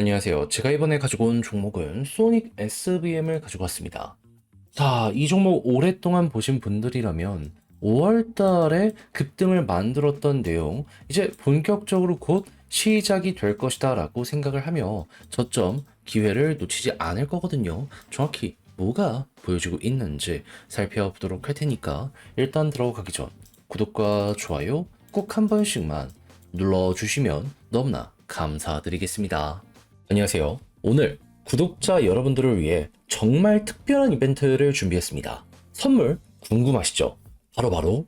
안녕하세요. 제가 이번에 가지고 온 종목은 소닉 SVM을 가지고 왔습니다. 자, 이 종목 오랫동안 보신 분들이라면 5월 달에 급등을 만들었던 내용, 이제 본격적으로 곧 시작이 될 것이다 라고 생각을 하며 저점 기회를 놓치지 않을 거거든요. 정확히 뭐가 보여주고 있는지 살펴보도록 할 테니까 일단 들어가기 전 구독과 좋아요 꼭 한 번씩만 눌러주시면 너무나 감사드리겠습니다. 안녕하세요. 오늘 구독자 여러분들을 위해 정말 특별한 이벤트를 준비했습니다. 선물 궁금하시죠? 바로 바로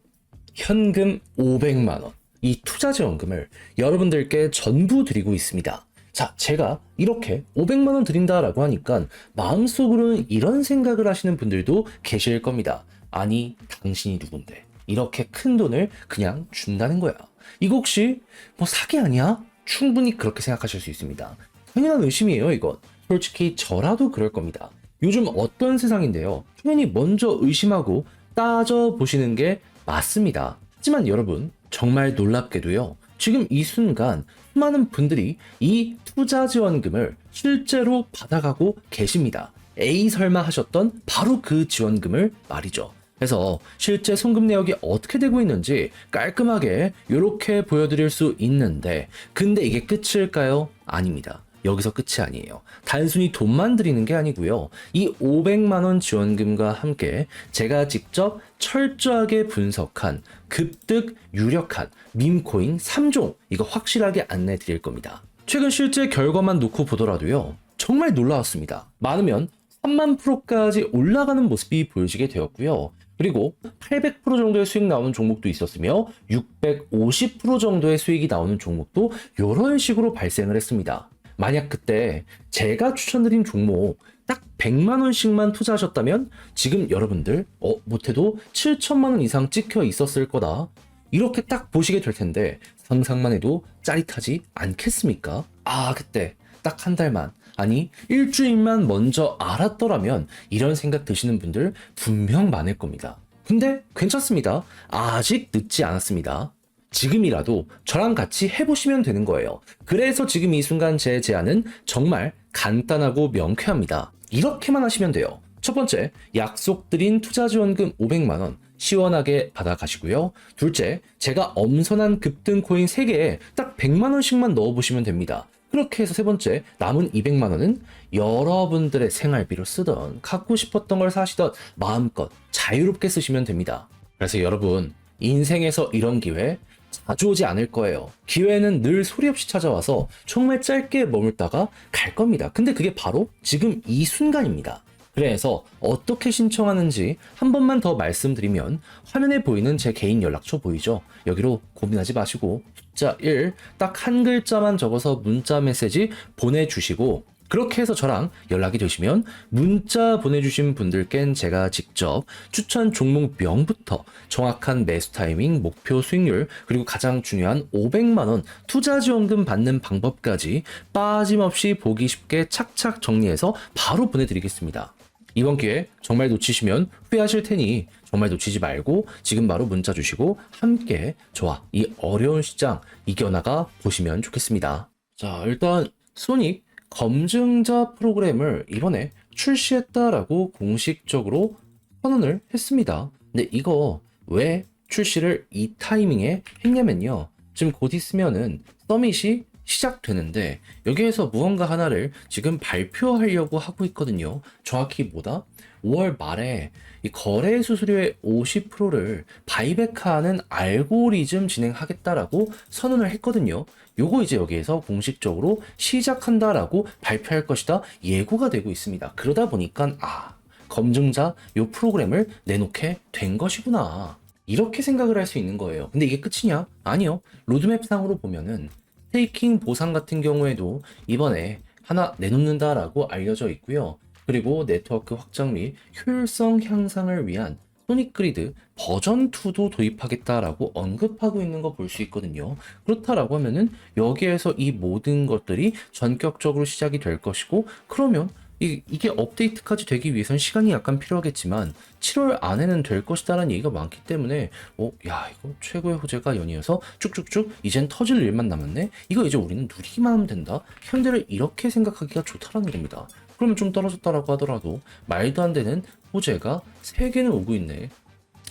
현금 500만원. 이 투자 지원금을 여러분들께 전부 드리고 있습니다. 자, 제가 이렇게 500만원 드린다라고 하니까 마음속으로는 이런 생각을 하시는 분들도 계실 겁니다. 아니, 당신이 누군데? 이렇게 큰 돈을 그냥 준다는 거야. 이거 혹시 뭐 사기 아니야? 충분히 그렇게 생각하실 수 있습니다. 당연한 의심이에요, 이건. 솔직히 저라도 그럴 겁니다. 요즘 어떤 세상인데요. 당연히 먼저 의심하고 따져보시는 게 맞습니다. 하지만 여러분, 정말 놀랍게도요. 지금 이 순간 수많은 분들이 이 투자 지원금을 실제로 받아가고 계십니다. 에이 설마 하셨던 바로 그 지원금을 말이죠. 그래서 실제 송금 내역이 어떻게 되고 있는지 깔끔하게 이렇게 보여드릴 수 있는데 근데 이게 끝일까요? 아닙니다. 여기서 끝이 아니에요. 단순히 돈만 드리는 게 아니고요. 이 500만 원 지원금과 함께 제가 직접 철저하게 분석한 급득 유력한 밈코인 3종 이거 확실하게 안내 드릴 겁니다. 최근 실제 결과만 놓고 보더라도요. 정말 놀라웠습니다. 많으면 3만 프로까지 올라가는 모습이 보여지게 되었고요. 그리고 800% 정도의 수익 나오는 종목도 있었으며 650% 정도의 수익이 나오는 종목도 이런 식으로 발생을 했습니다. 만약 그때 제가 추천드린 종목 딱 100만 원씩만 투자하셨다면 지금 여러분들 어 못해도 7천만 원 이상 찍혀 있었을 거다. 이렇게 딱 보시게 될 텐데 상상만 해도 짜릿하지 않겠습니까? 아 그때 딱 한 달만 아니 일주일만 먼저 알았더라면 이런 생각 드시는 분들 분명 많을 겁니다. 근데 괜찮습니다. 아직 늦지 않았습니다. 지금이라도 저랑 같이 해보시면 되는 거예요. 그래서 지금 이 순간 제 제안은 정말 간단하고 명쾌합니다. 이렇게만 하시면 돼요. 첫 번째, 약속드린 투자지원금 500만원 시원하게 받아가시고요. 둘째, 제가 엄선한 급등 코인 3개에 딱 100만원씩만 넣어보시면 됩니다. 그렇게 해서 세 번째, 남은 200만원은 여러분들의 생활비로 쓰던, 갖고 싶었던 걸 사시던 마음껏 자유롭게 쓰시면 됩니다. 그래서 여러분, 인생에서 이런 기회 자주 오지 않을 거예요. 기회는 늘 소리 없이 찾아와서 정말 짧게 머물다가 갈 겁니다. 근데 그게 바로 지금 이 순간입니다. 그래서 어떻게 신청하는지 한 번만 더 말씀드리면 화면에 보이는 제 개인 연락처 보이죠? 여기로 고민하지 마시고 숫자 1 딱 한 글자만 적어서 문자 메시지 보내주시고 그렇게 해서 저랑 연락이 되시면 문자 보내주신 분들께는 제가 직접 추천 종목 명부터 정확한 매수 타이밍, 목표 수익률, 그리고 가장 중요한 500만원 투자 지원금 받는 방법까지 빠짐없이 보기 쉽게 착착 정리해서 바로 보내드리겠습니다. 이번 기회 정말 놓치시면 후회하실 테니 정말 놓치지 말고 지금 바로 문자 주시고 함께 저와 이 어려운 시장 이겨나가 보시면 좋겠습니다. 자, 일단 소닉 검증자 프로그램을 이번에 출시했다라고 공식적으로 선언을 했습니다. 근데 이거 왜 출시를 이 타이밍에 했냐면요. 지금 곧 있으면은 서밋이 시작되는데 여기에서 무언가 하나를 지금 발표하려고 하고 있거든요. 정확히 뭐다? 5월 말에 이 거래 수수료의 50%를 바이백하는 알고리즘 진행하겠다라고 선언을 했거든요. 요거 이제 여기에서 공식적으로 시작한다라고 발표할 것이다 예고가 되고 있습니다. 그러다 보니까 아 검증자 요 프로그램을 내놓게 된 것이구나. 이렇게 생각을 할 수 있는 거예요. 근데 이게 끝이냐? 아니요. 로드맵 상으로 보면은 스테이킹 보상 같은 경우에도 이번에 하나 내놓는다라고 알려져 있고요. 그리고 네트워크 확장 및 효율성 향상을 위한 소닉 그리드 버전 2도 도입하겠다라고 언급하고 있는 거 볼 수 있거든요. 그렇다라고 하면은 여기에서 이 모든 것들이 전격적으로 시작이 될 것이고 그러면 이, 이게 업데이트까지 되기 위해선 시간이 약간 필요하겠지만 7월 안에는 될 것이다라는 얘기가 많기 때문에 어, 야 이거 최고의 호재가 연이어서 쭉쭉쭉 이젠 터질 일만 남았네? 이거 이제 우리는 누리기만 하면 된다? 현재를 이렇게 생각하기가 좋다라는 겁니다. 그러면 좀 떨어졌다라고 하더라도 말도 안 되는 호재가 3개는 오고 있네.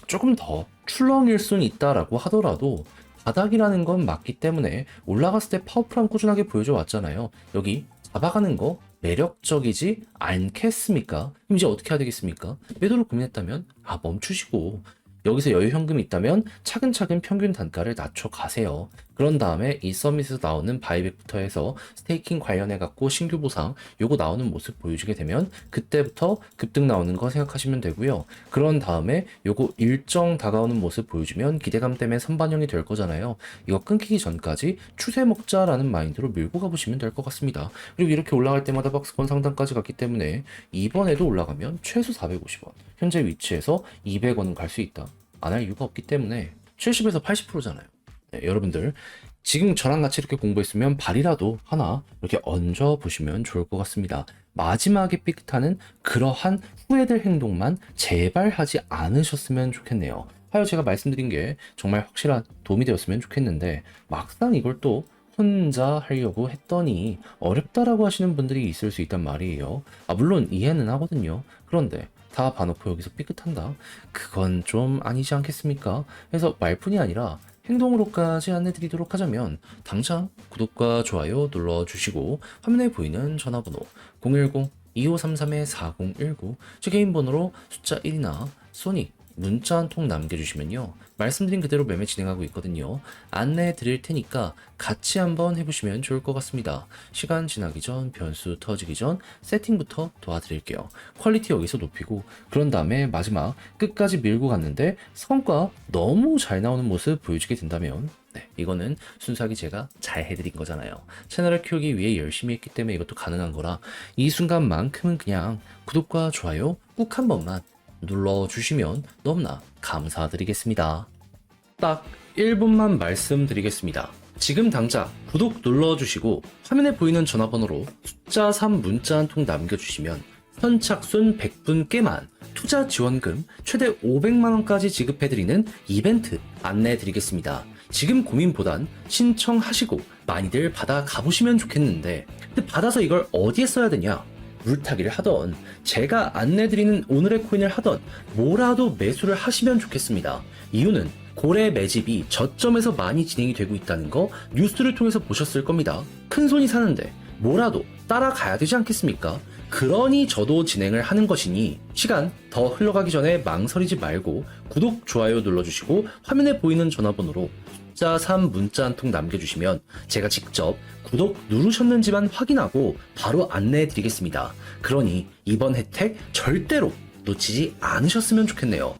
조금 더 출렁일 수는 있다라고 하더라도 바닥이라는 건 맞기 때문에 올라갔을 때 파워풀함 꾸준하게 보여줘 왔잖아요. 여기 잡아가는 거 매력적이지 않겠습니까? 그럼 이제 어떻게 해야 되겠습니까? 매도를 고민했다면 아 멈추시고 여기서 여유 현금이 있다면 차근차근 평균 단가를 낮춰 가세요. 그런 다음에 이 서밋에서 나오는 바이백부터 해서 스테이킹 관련해 갖고 신규 보상 요거 나오는 모습 보여주게 되면 그때부터 급등 나오는 거 생각하시면 되고요. 그런 다음에 요거 일정 다가오는 모습 보여주면 기대감 때문에 선반영이 될 거잖아요. 이거 끊기기 전까지 추세 먹자라는 마인드로 밀고 가보시면 될 것 같습니다. 그리고 이렇게 올라갈 때마다 박스권 상단까지 갔기 때문에 이번에도 올라가면 최소 450원 현재 위치에서 200원은 갈 수 있다. 안 할 이유가 없기 때문에 70에서 80%잖아요. 네, 여러분들 지금 저랑 같이 이렇게 공부했으면 발이라도 하나 이렇게 얹어 보시면 좋을 것 같습니다. 마지막에 삐끗하는 그러한 후회될 행동만 제발 하지 않으셨으면 좋겠네요. 하여 제가 말씀드린 게 정말 확실한 도움이 되었으면 좋겠는데 막상 이걸 또 혼자 하려고 했더니 어렵다라고 하시는 분들이 있을 수 있단 말이에요. 아, 물론 이해는 하거든요. 그런데 다 봐놓고 여기서 삐끗한다? 그건 좀 아니지 않겠습니까? 그래서 말뿐이 아니라 행동으로까지 안내드리도록 하자면 당장 구독과 좋아요 눌러주시고 화면에 보이는 전화번호 010-2533-4019 제 개인 번호로 숫자 1이나 소닉 문자 한 통 남겨주시면요. 말씀드린 그대로 매매 진행하고 있거든요. 안내해 드릴 테니까 같이 한번 해보시면 좋을 것 같습니다. 시간 지나기 전, 변수 터지기 전 세팅부터 도와드릴게요. 퀄리티 여기서 높이고 그런 다음에 마지막 끝까지 밀고 갔는데 성과 너무 잘 나오는 모습 보여주게 된다면 네, 이거는 순수하게 제가 잘 해드린 거잖아요. 채널을 키우기 위해 열심히 했기 때문에 이것도 가능한 거라 이 순간만큼은 그냥 구독과 좋아요 꾹 한 번만 눌러주시면 너무나 감사드리겠습니다. 딱 1분만 말씀드리겠습니다. 지금 당장 구독 눌러주시고 화면에 보이는 전화번호로 숫자 3 문자 한 통 남겨주시면 선착순 100분께만 투자 지원금 최대 500만원까지 지급해드리는 이벤트 안내해드리겠습니다. 지금 고민보단 신청하시고 많이들 받아 가보시면 좋겠는데 근데 받아서 이걸 어디에 써야 되냐? 물타기를 하던 제가 안내드리는 오늘의 코인을 하던 뭐라도 매수를 하시면 좋겠습니다. 이유는 고래 매집이 저점에서 많이 진행이 되고 있다는 거 뉴스를 통해서 보셨을 겁니다. 큰 손이 사는데 뭐라도 따라가야 되지 않겠습니까? 그러니 저도 진행을 하는 것이니 시간 더 흘러가기 전에 망설이지 말고 구독, 좋아요 눌러주시고 화면에 보이는 전화번호로 숫자 3 문자 한 통 남겨주시면 제가 직접 구독 누르셨는지만 확인하고 바로 안내해 드리겠습니다. 그러니 이번 혜택 절대로 놓치지 않으셨으면 좋겠네요.